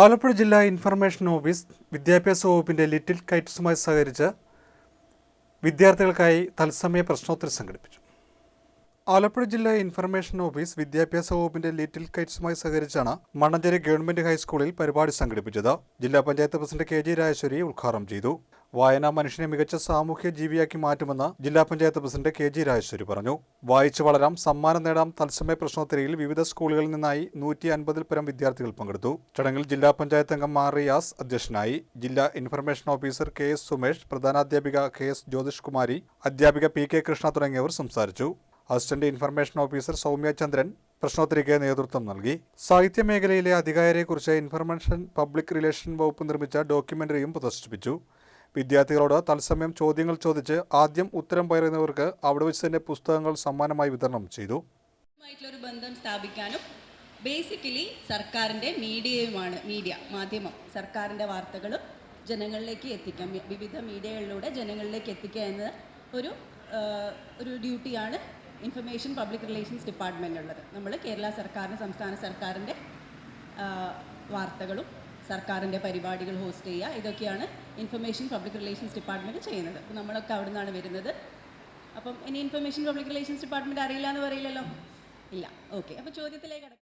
ആലപ്പുഴ ജില്ലാ information office വിദ്യാഭ്യാസ വകുപ്പിന്റെ ലിറ്റിൽ കൈറ്റ്സുമായി സഹകരിച്ച് വിദ്യാർത്ഥികൾക്കായി തത്സമയ പ്രശ്നോത്തരി സംഘടിപ്പിച്ചു. ആലപ്പുഴ ജില്ലാ ഇൻഫർമേഷൻ ഓഫീസ് വിദ്യാഭ്യാസ വകുപ്പിന്റെ ലിറ്റിൽ കൈറ്റ്സുമായി സഹകരിച്ചാണ് മണ്ണഞ്ചേരി ഗവൺമെന്റ് ഹൈസ്കൂളിൽ പരിപാടി സംഘടിപ്പിച്ചത്. ജില്ലാ panchayat president K G Rajeshwari ഉദ്ഘാടനം ചെയ്തു. വായന മനുഷ്യനെ മികച്ച സാമൂഹ്യ ജീവിയാക്കി മാറ്റുമെന്ന് ജില്ലാ panchayat president K G Rajeshwari പറഞ്ഞു. വായിച്ചു വളരാം സമ്മാനം നേടാം തത്സമയ പ്രശ്നോത്തരയിൽ വിവിധ സ്കൂളുകളിൽ നിന്നായി നൂറ്റി അൻപതിൽ പരം വിദ്യാർത്ഥികൾ പങ്കെടുത്തു. ചടങ്ങിൽ ജില്ലാ പഞ്ചായത്ത് അംഗം മാർ റിയാസ് അധ്യക്ഷനായി. ജില്ലാ information officer K S Sumesh പ്രധാനാധ്യാപിക K S Jyothish Kumari അധ്യാപിക പി കെ കൃഷ്ണ തുടങ്ങിയവർ സംസാരിച്ചു. Assistant information officer Soumya Chandran പ്രശ്നോത്തരിക്ക് നേതൃത്വം നൽകി. സാഹിത്യ മേഖലയിലെ അധികാരിയെക്കുറിച്ച് ഇൻഫർമേഷൻ പബ്ലിക് റിലേഷൻ വകുപ്പ് നിർമ്മിച്ച ഡോക്യുമെന്ററിയും പ്രദർശിപ്പിച്ചു. വിദ്യാർത്ഥികളോട് തത്സമയം ചോദ്യങ്ങൾ ചോദിച്ച് ആദ്യം ഉത്തരം പറയുന്നവർക്ക് അവിടെ വെച്ച് തന്നെ പുസ്തകങ്ങൾ സമ്മാനമായി വിതരണം ചെയ്തു. ഒരു ബന്ധം സ്ഥാപിക്കാനും ബേസിക്കലി സർക്കാരിന്റെ മീഡിയയുമാണ് മീഡിയ മാധ്യമം. സർക്കാരിന്റെ വാർത്തകളും ജനങ്ങളിലേക്ക് എത്തിക്കാം. വിവിധ മീഡിയകളിലൂടെ ജനങ്ങളിലേക്ക് എത്തിക്കുക എന്നത് ഒരു ഒരു ഡ്യൂട്ടിയാണ് ഇൻഫർമേഷൻ പബ്ലിക് റിലേഷൻസ് ഡിപ്പാർട്ട്മെന്റിനുള്ളത് നമ്മൾ കേരള സർക്കാരിന് സംസ്ഥാന സർക്കാരിന്റെ വാർത്തകളും സർക്കാരിന്റെ പരിപാടികൾ ഹോസ്റ്റ് ചെയ്യുക. ഇതൊക്കെയാണ് ഇൻഫർമേഷൻ പബ്ലിക് റിലേഷൻസ് ഡിപ്പാർട്ട്മെന്റ് ചെയ്യുന്നത്. അപ്പോൾ നമ്മളൊക്കെ അവിടെ നിന്നാണ് വരുന്നത്. അപ്പം ഇനി ഇൻഫർമേഷൻ പബ്ലിക് റിലേഷൻസ് ഡിപ്പാർട്ട്മെന്റ് അറിയില്ല എന്ന് പറയില്ലല്ലോ? ഇല്ല. ഓക്കെ അപ്പോൾ ചോദ്യത്തിലേക്ക്